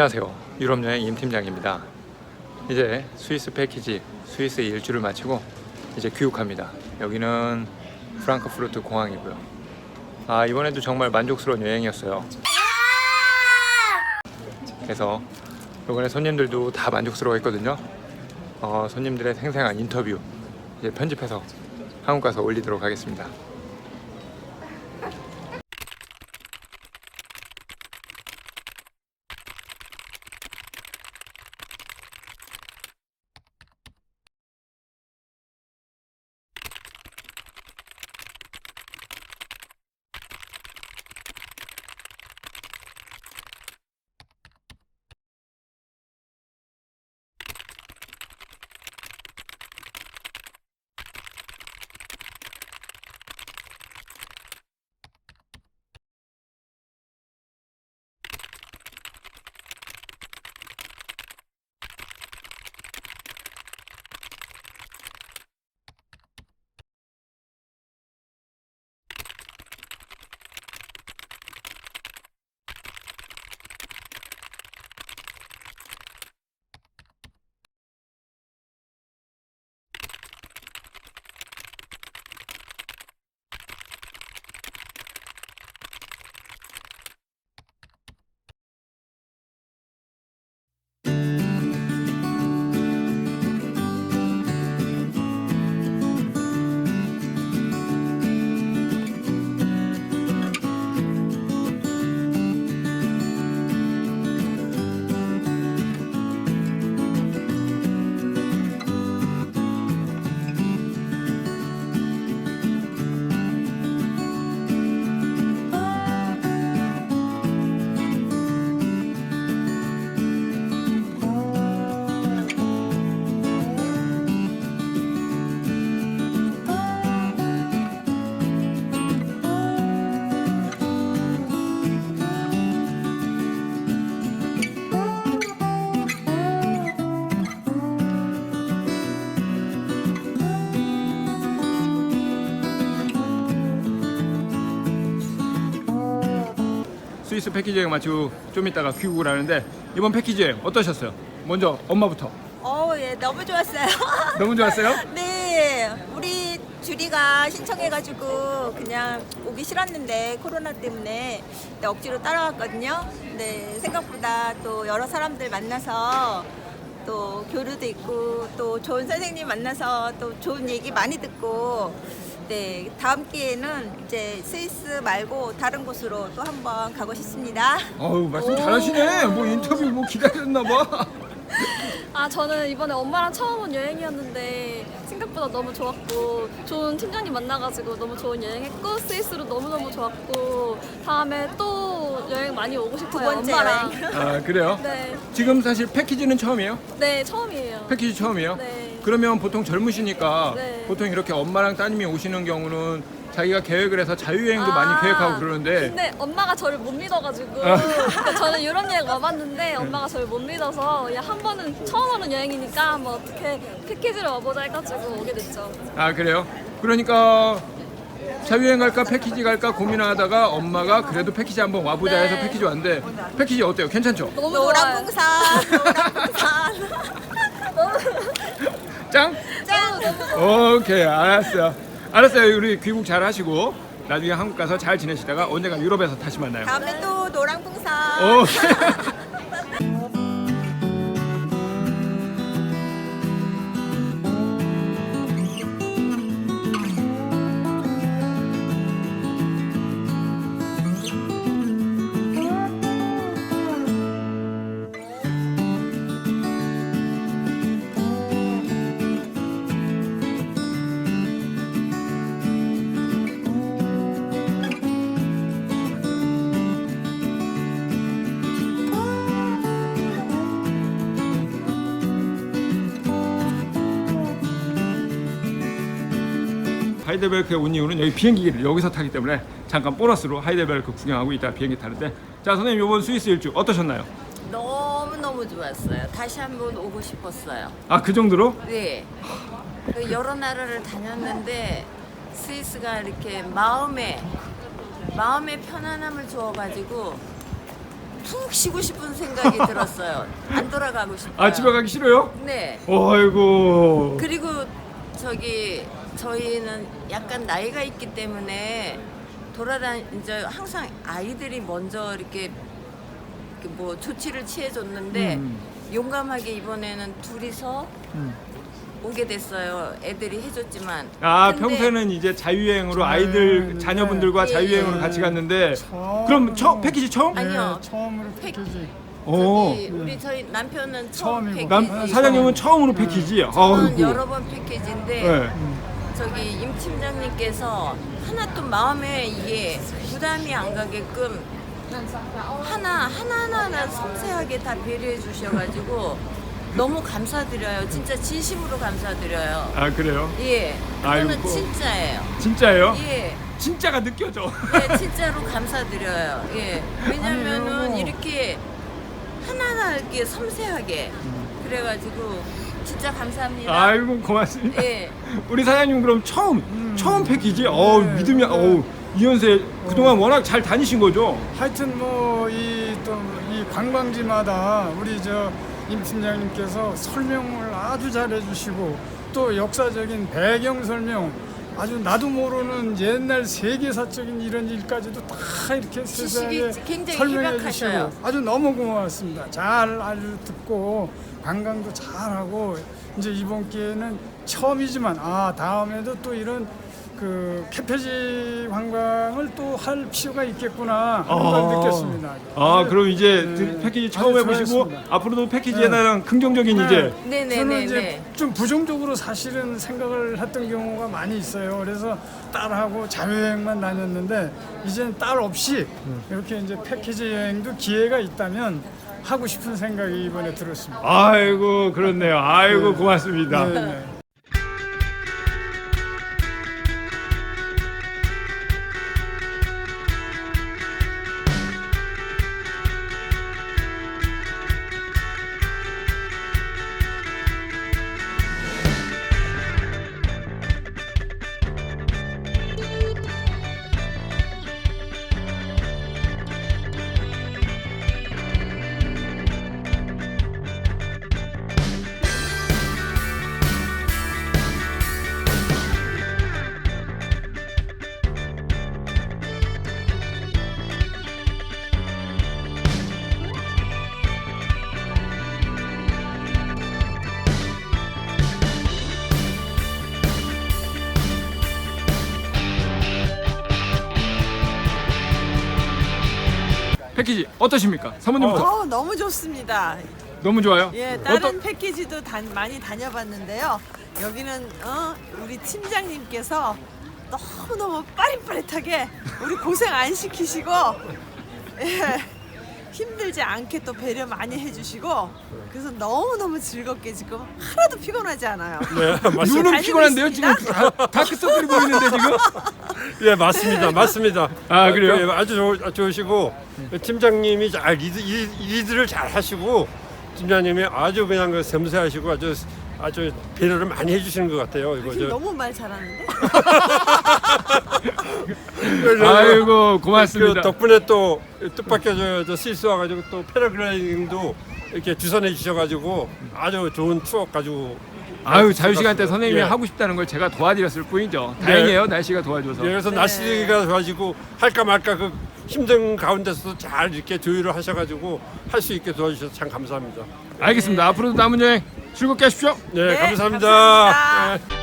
안녕하세요. 유럽 여행 임 팀장입니다. 이제 스위스 패키지 스위스 일주를 마치고 이제 귀국합니다. 여기는 프랑크푸르트 공항이고요. 아 이번에도 정말 만족스러운 여행이었어요. 그래서 이번에 손님들도 다 만족스러워 했거든요. 어, 손님들의 생생한 인터뷰 이제 편집해서 한국 가서 올리도록 하겠습니다. 스위스 패키지 여행 마치고 좀 이따가 귀국을 하는데 이번 패키지 여행 어떠셨어요? 먼저 엄마부터 어, 예, 너무 좋았어요. 너무 좋았어요? 네, 우리 주리가 신청해가지고 그냥 오기 싫었는데 코로나 때문에 네, 억지로 따라왔거든요. 네, 생각보다 또 여러 사람들 만나서 또 교류도 있고 또 좋은 선생님 만나서 또 좋은 얘기 많이 듣고 네, 다음 기회에는 이제 스위스 말고 다른 곳으로 또 한번 가고 싶습니다. 어우 말씀 잘하시네 뭐 인터뷰 뭐 기다렸나 봐 아 저는 이번에 엄마랑 처음 온 여행이었는데 생각보다 너무 좋았고 좋은 팀장님 만나가지고 너무 좋은 여행했고 스위스로 너무너무 좋았고 다음에 또 여행 많이 오고 싶어요 두 번째 엄마랑 여행. 아 그래요? 네, 지금 사실 패키지는 처음이에요? 네 처음이에요 패키지 처음이에요? 네. 그러면 보통 젊으시니까 네. 보통 이렇게 엄마랑 따님이 오시는 경우는 자기가 계획을 해서 자유여행도 아, 많이 계획하고 그러는데 근데 엄마가 저를 못 믿어가지고 아. 그러니까 저는 유럽 여행 와봤는데 엄마가 저를 못 믿어서 야 한 번은 처음 오는 여행이니까 뭐 어떻게 패키지를 와보자 해가지고 오게 됐죠 아 그래요? 그러니까 자유여행 갈까 패키지 갈까 고민하다가 엄마가 그래도 패키지 한번 와보자 해서 네. 패키지 왔는데 패키지 어때요? 괜찮죠? 너무 좋아요 노란봉산, 노란 짱? 짠! 오케이 알았어 알았어요 우리 귀국 잘 하시고 나중에 한국 가서 잘 지내시다가 언젠가 유럽에서 다시 만나요 다음에 또 노랑봉산. 오 하이델베르크에 온 이유는 여기 비행기를 여기서 타기 때문에 잠깐 보너스로 하이델베르크 구경하고 있다 비행기 타는데 자 선생님 이번 스위스 일주 어떠셨나요? 너무너무 좋았어요. 다시 한번 오고 싶었어요. 아 그 정도로? 네. 그 여러 나라를 다녔는데 스위스가 이렇게 마음에 마음의 편안함을 주어가지고 푹 쉬고 싶은 생각이 들었어요. 안 돌아가고 싶어요. 아 집에 가기 싫어요? 네. 어이구. 그리고 저기 저희는 약간 나이가 있기 때문에 돌아다니 이제 항상 아이들이 먼저 이렇게, 이렇게 뭐 조치를 취해줬는데 음. 용감하게 이번에는 둘이서 음. 오게 됐어요. 애들이 해줬지만. 아 근데 평소에는 이제 자유여행으로 아이들 자녀분들과 예, 자유여행으로 예. 같이 갔는데 처음- 그럼 처 패키지 처음? 아니요. 네, 처음으로 팩- 패키지. 오. 저기 우리 저희 남편은 처음 처음이고. 패키지. 남 사장님은 처음으로 패키지. 저는 아이고. 여러 번 패키지인데 네. 저기 임 팀장님께서 하나 또 마음에 이게 부담이 안 가게끔 하나 하나 하나 섬세하게 다 배려해 주셔가지고 너무 감사드려요. 진짜 진심으로 감사드려요. 아 그래요? 예, 그거는 아이고. 진짜예요. 진짜예요? 예, 진짜가 느껴져. 예, 진짜로 감사드려요. 예, 왜냐면은 이렇게 하나하나 이렇게 섬세하게 그래가지고 진짜 감사합니다. 아이고 고맙습니다. 예. 우리 사장님 그럼 처음 처음 패키지? 어 네. 믿음이 어 이연세 그동안 워낙 잘 다니신 거죠? 하여튼 뭐 이 또 이 관광지마다 우리 저 임 팀장님께서 설명을 아주 잘해 주시고 또 역사적인 배경 설명 아주 나도 모르는 옛날 세계사적인 이런 일까지도 다 이렇게 굉장히 설명해 희박하셔요. 주시고 아주 너무 고맙습니다. 잘 아주 듣고 관광도 잘하고 이제 이번 기회는 처음이지만 아 다음에도 또 이런 그 캐페지 관광을 또 할 필요가 있겠구나 하는 걸 느꼈습니다. 아 아주, 그럼 이제 네, 패키지 처음 아주 해보시고. 앞으로도 패키지에 네. 대한 긍정적인 네. 이제 저는 네네네네. 이제 좀 부정적으로 사실은 생각을 했던 경우가 많이 있어요. 그래서 딸하고 자유여행만 다녔는데 이제는 딸 없이 이렇게 이제 패키지 여행도 기회가 있다면 하고 싶은 생각이 이번에 들었습니다. 아이고 그렇네요. 아이고 고맙습니다. 네, 네. 패키지 어떠십니까? 사모님부터 어, 너무 좋습니다. 너무 좋아요. 예, 다른 어떠- 패키지도 단, 많이 다녀봤는데요. 여기는 어, 우리 팀장님께서 너무 너무 빠릿빠릿하게 우리 고생 안 시키시고 예, 힘들지 않게 또 배려 많이 해주시고 그래서 너무 너무 즐겁게 지금 하나도 피곤하지 않아요. 눈은 다니고 피곤한데요 지금. 다- 다크서클이 보이는데 지금. 예 맞습니다 맞습니다 아, 그래요? 예, 아주 좋, 좋으시고 팀장님이 잘 리드, 일, 리드를 잘 하시고 팀장님이 아주 그냥 그 섬세하시고 아주 아주 배려를 많이 해주시는 것 같아요 이거 지금 저 너무 말 잘하는데. 아이고 그 고맙습니다. 덕분에 또 뜻밖의 저, 저 스위스 와가지고 또 패러글라이딩도 이렇게 주선해 주셔가지고 아주 좋은 추억 가지고 아유 자유 시간 때 선생님이 예. 하고 싶다는 걸 제가 도와드렸을 뿐이죠. 다행이에요 날씨가 도와줘서. 예, 그래서 날씨가 좋아지고 할까 말까 그 힘든 가운데서도 잘 이렇게 조율을 하셔가지고 할 수 있게 도와주셔서 참 감사합니다. 알겠습니다. 앞으로도 남은 여행 즐겁게 하십시오. 네, 네, 감사합니다. 감사합니다. 예.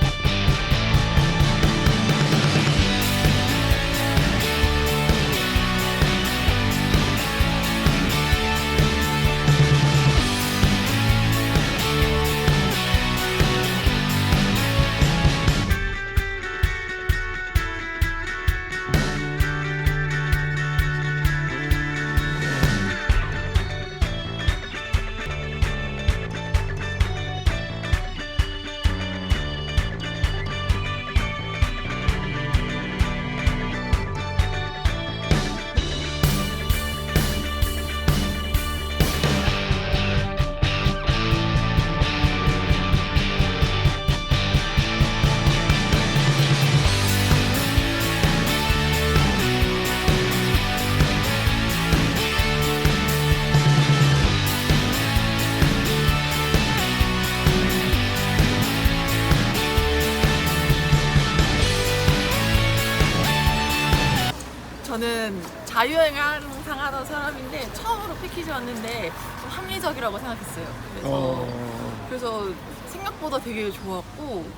자유여행을 항상 하던 사람인데 처음으로 패키지 왔는데 좀 합리적이라고 생각했어요. 그래서 어, 그래서 생각보다 되게 좋았고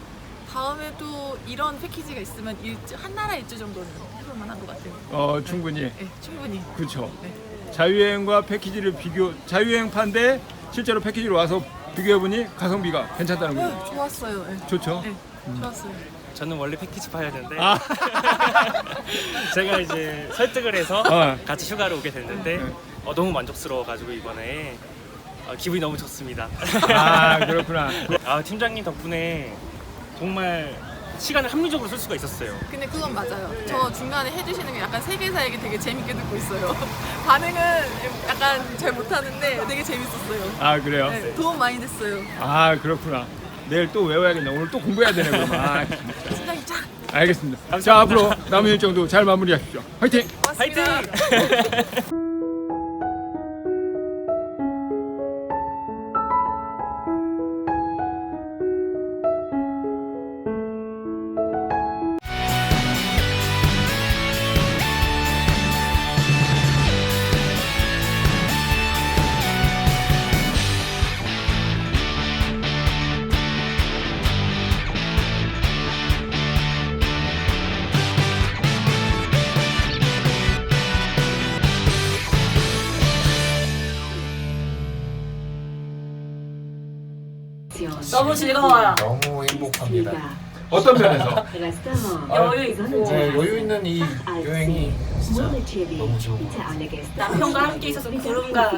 다음에도 이런 패키지가 있으면 일주, 한 나라 일주 정도는 해볼 만한 것 같아요. 어 충분히 네, 충분히. 그렇죠. 네. 자유여행과 패키지를 비교 자유여행파인데 실제로 패키지로 와서 비교해 보니 가성비가 괜찮다는 거죠. 네, 좋았어요. 네, 좋죠. 네, 좋았어요. 저는 원래 패키지 파였는데 아. 제가 이제 설득을 해서 어. 같이 휴가를 오게 됐는데 네. 어, 너무 만족스러워가지고 이번에 어, 기분이 너무 좋습니다. 아 그렇구나. 아 팀장님 덕분에 정말 시간을 합리적으로 쓸 수가 있었어요. 근데 그건 맞아요. 저 중간에 해주시는 게 약간 세계사 얘기 되게 재밌게 듣고 있어요. 반응은 약간 잘 못하는데 되게 재밌었어요. 아 그래요. 네, 도움 많이 됐어요. 아 그렇구나. 내일 또 외워야겠네. 오늘 또 공부해야 되네 그럼. 아, 짱! 알겠습니다. 자 앞으로 남은 일정도 잘 마무리하십시오. 화이팅! 고맙습니다. 파이팅! 너무 즐거워요. 너무 행복합니다. 어떤 면에서? 여유 있고 네, 여유 있는 이 여행이 진짜 너무 좋은 것 같아요. 남편과 함께 있어서 구름과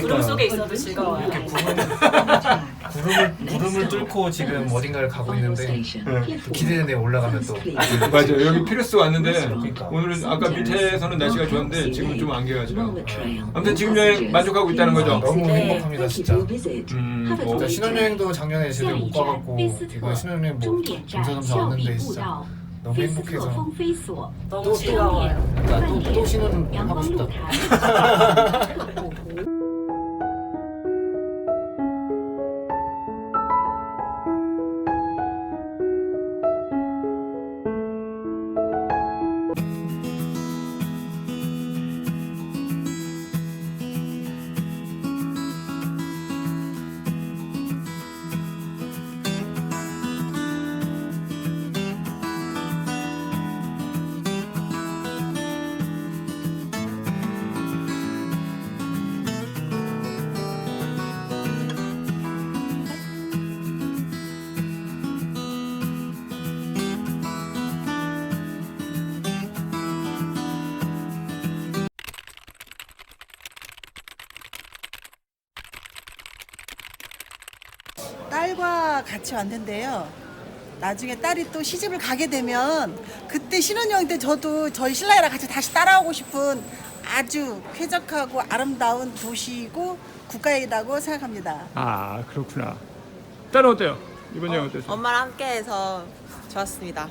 구름 속에 있어도 즐거워요. 이렇게 구름, 구름을, 구름을 뚫고 지금 어딘가를 가고 있는데 기대되네 올라가면 또 맞아요. 여기 피레스 왔는데 그러니까. 오늘은 아까 밑에서는 날씨가 좋았는데 지금은 좀 안개가지고. 아무튼 지금 여행 만족하고 있다는 거죠. 너무 행복합니다 진짜. 음, 뭐, 진짜 신혼여행도 작년에 제대로 못 가봤고 이번 신혼여행 뭐 겸사겸사 왔는데 진짜 너무 행복해서 너무 즐거워요. 나또 또 신혼 하고 싶다. 같이 왔는데요. 나중에 딸이 또 시집을 가게 되면 그때 신혼여행 때 저도 저희 신랑이랑 같이 다시 따라오고 싶은 아주 쾌적하고 아름다운 도시이고 국가이라고 생각합니다. 아 그렇구나. 딸은 어때요? 이번 여행 어땠어요? 엄마랑 함께해서 좋았습니다.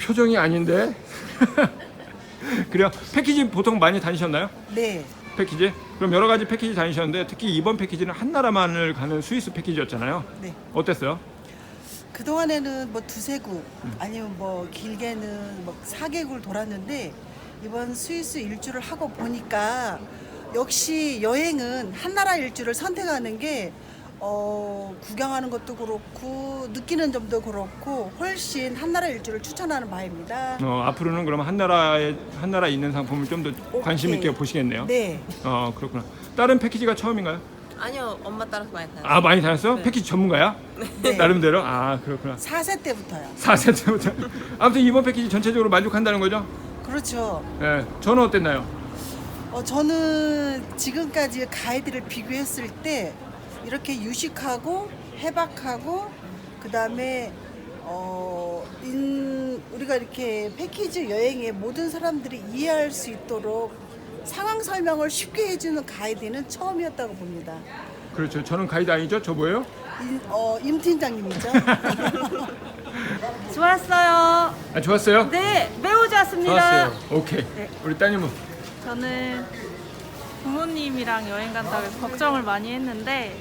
표정이 아닌데. 그래요? 패키지 보통 많이 다니셨나요? 네. 패키지? 그럼 여러 가지 패키지 다니셨는데 특히 이번 패키지는 한 나라만을 가는 스위스 패키지였잖아요. 네. 어땠어요? 그동안에는 뭐 두세 국 아니면 뭐 길게는 뭐 4개국을 돌았는데 이번 스위스 일주를 하고 보니까 역시 여행은 한 나라 일주를 선택하는 게 어, 구경하는 것도 그렇고 느끼는 점도 그렇고 훨씬 한 나라 일주를 추천하는 바입니다. 어, 앞으로는 그럼 한 나라에 한 나라에 있는 상품을 좀 더 관심 있게 오케이. 보시겠네요. 네. 어 그렇구나. 다른 패키지가 처음인가요? 아니요, 엄마 따라서 많이 다녔어요. 아 많이 다녔어? 네. 패키지 전문가야? 네. 나름대로? 아 그렇구나. 4세 때부터요. 4세 때부터. 아무튼 이번 패키지 전체적으로 만족한다는 거죠? 그렇죠. 예. 저는 어땠나요? 어, 저는 지금까지 가이드를 비교했을 때 이렇게 유식하고 해박하고 그 다음에 어, 인, 우리가 이렇게 패키지 여행에 모든 사람들이 이해할 수 있도록 상황 설명을 쉽게 해주는 가이드는 처음이었다고 봅니다. 그렇죠. 저는 가이드 아니죠? 저 뭐예요? 임, 어, 임 팀장님이죠. 좋았어요. 아 좋았어요? 네, 매우 좋았습니다. 좋았어요. 오케이. 우리 따님은 저는 부모님이랑 여행 간다고 해서 걱정을 많이 했는데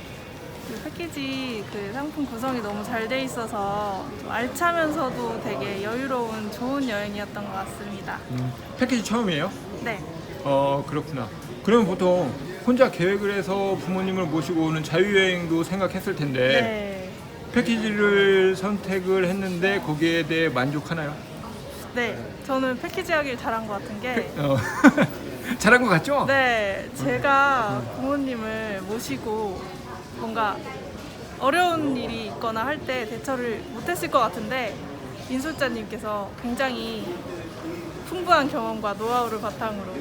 그 패키지 그 상품 구성이 너무 잘 돼 있어서 좀 알차면서도 되게 여유로운 좋은 여행이었던 것 같습니다. 음, 패키지 처음이에요? 네. 어 그렇구나. 그러면 보통 혼자 계획을 해서 부모님을 모시고 오는 자유여행도 생각했을 텐데 네. 패키지를 선택을 했는데 거기에 대해 만족하나요? 네. 저는 패키지 하길 잘한 것 같은 게 어, 잘한 것 같죠? 네, 제가 부모님을 모시고 뭔가 어려운 일이 있거나 할 때 대처를 못했을 것 같은데 인솔자님께서 굉장히 풍부한 경험과 노하우를 바탕으로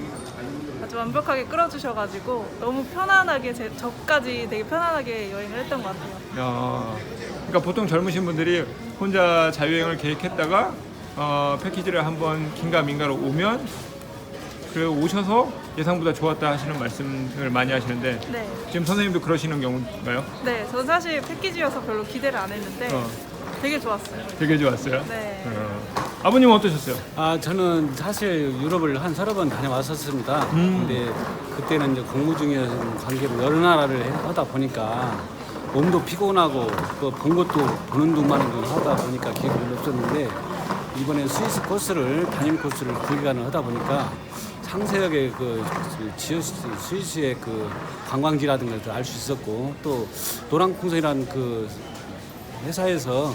아주 완벽하게 끌어주셔가지고 너무 편안하게 제, 저까지 되게 편안하게 여행을 했던 것 같아요. 어, 그러니까 보통 젊으신 분들이 혼자 자유여행을 계획했다가 어, 패키지를 한번 긴가민가로 오면 그래 오셔서 예상보다 좋았다 하시는 말씀을 많이 하시는데 네, 지금 선생님도 그러시는 경우인가요? 네, 저는 사실 패키지여서 별로 기대를 안 했는데 어, 되게 좋았어요. 되게 좋았어요. 네. 어. 아버님은 어떠셨어요? 아 저는 사실 유럽을 한 서너 번 다녀왔었습니다. 음. 근데 그때는 이제 공무 중이었는 관계로 여러 나라를 해- 하다 보니까 몸도 피곤하고 그본 것도 보는 둥 마는 둥 하다 보니까 기억이 별로 없었는데 이번에 스위스 코스를 단임 코스를 두 기간을 하다 보니까 상세하게 그 지어 스위스의 그 관광지라든가 알수 있었고 또 노랑풍선이라는 그 회사에서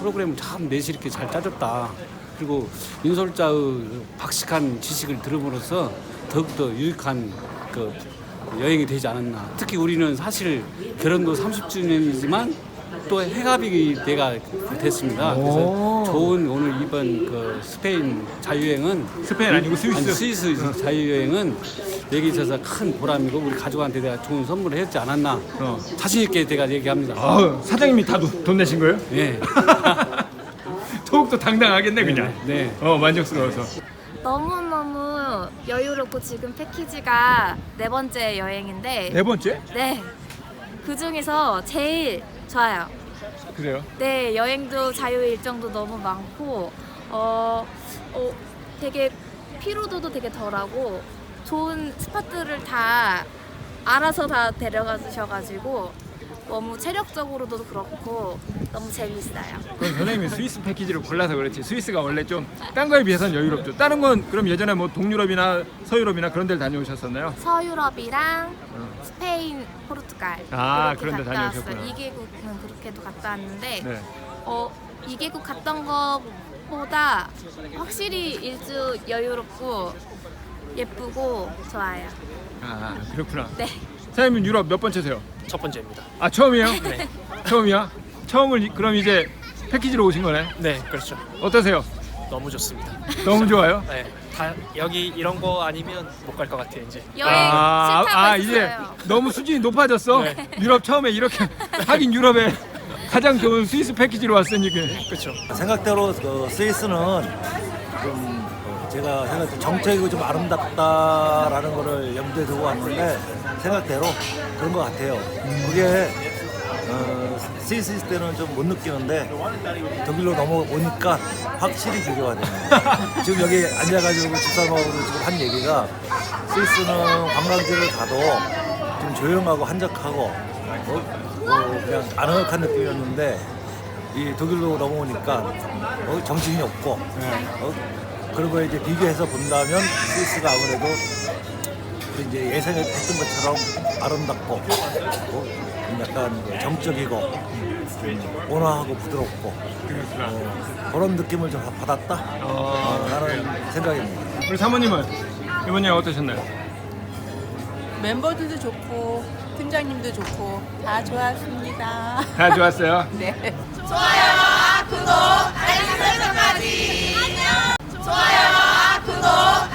프로그램을 참 내실 있게 잘 짜줬다. 그리고 인솔자의 박식한 지식을 들음으로써 더욱더 유익한 그 여행이 되지 않았나. 특히 우리는 사실 결혼도 30주년이지만 또 해갑이 내가 됐습니다. 그래서 오. 좋은 오늘 이번 그 스페인 자유여행은 스페인 아니고 스위스. 아니, 스위스 자유여행은 내게 있어서 큰 보람이고 우리 가족한테 내가 좋은 선물을 했지 않았나. 어. 자신 있게 내가 얘기합니다. 아, 사장님이 다 돈 내신 거예요? 예. 더욱더 당당하겠네 그냥. 네. 어 만족스러워서. 너무너무 여유롭고 지금 패키지가 네 번째 여행인데 네 번째? 네. 그 중에서 제일 좋아요. 그래요? 네, 여행도 자유 일정도 너무 많고 어, 어 되게 피로도도 되게 덜하고 좋은 스팟들을 다 알아서 다 데려가 주셔가지고 너무 체력적으로도 그렇고 너무 재밌어요. 그럼 선생님이 스위스 패키지를 골라서 그렇지 스위스가 원래 좀 딴 거에 비해서는 여유롭죠. 다른 건 그럼 예전에 뭐 동유럽이나 서유럽이나 그런 데를 다녀오셨었나요? 서유럽이랑 스페인, 포르투갈 아, 그런 데 갔다 다녀오셨구나. 왔어요. 2개국은 그렇게도 갔다 왔는데 네. 어, 2개국 갔던 것보다 확실히 일주 여유롭고 예쁘고 좋아요. 아 그렇구나. 네. 사장님은 유럽 몇 번째세요? 첫 번째입니다. 아 처음이에요? 네. 처음이야? 처음을 이- 그럼 이제 패키지로 오신 거네? 네, 그렇죠. 어떠세요? 너무 좋습니다. 너무 좋아요? 네, 다 여기 이런 거 아니면 못 갈 것 같아요 이제. 여행 아, 싫다고 아 이제 했어요. 너무 수준이 높아졌어? 네. 유럽 처음에 이렇게 하긴 유럽에 가장 좋은 스위스 패키지로 왔으니까 그렇죠. 생각대로 그 스위스는 좀 어, 제가 생각해 정책이 좀 아름답다라는 거를 염두에 두고 왔는데 생각대로 그런 것 같아요. 그게 어, 스위스 있을 때는 좀 못 느끼는데 독일로 넘어오니까 확실히 비교가 되네요. 지금 여기 앉아가지고 집사람하고 지금 한 얘기가 스위스는 관광지를 가도 좀 조용하고 한적하고 어, 뭐 그냥 아늑한 느낌이었는데 이 독일로 넘어오니까 어, 정신이 없고 어, 그런 거 이제 비교해서 본다면 스위스가 아무래도 우리 이제 예상했던 것처럼 아름답고 어, 좀 약간 그 정적이고 좀 온화하고 부드럽고 어, 그런 느낌을 좀 받았다 어, 라는 생각입니다. 우리 사모님은 이번 여행 어떠셨나요? 멤버들도 좋고 팀장님도 좋고 다 좋았습니다. 다 좋았어요? 네. 좋아요와 구독, 알림 설정까지. 좋아요와 구독,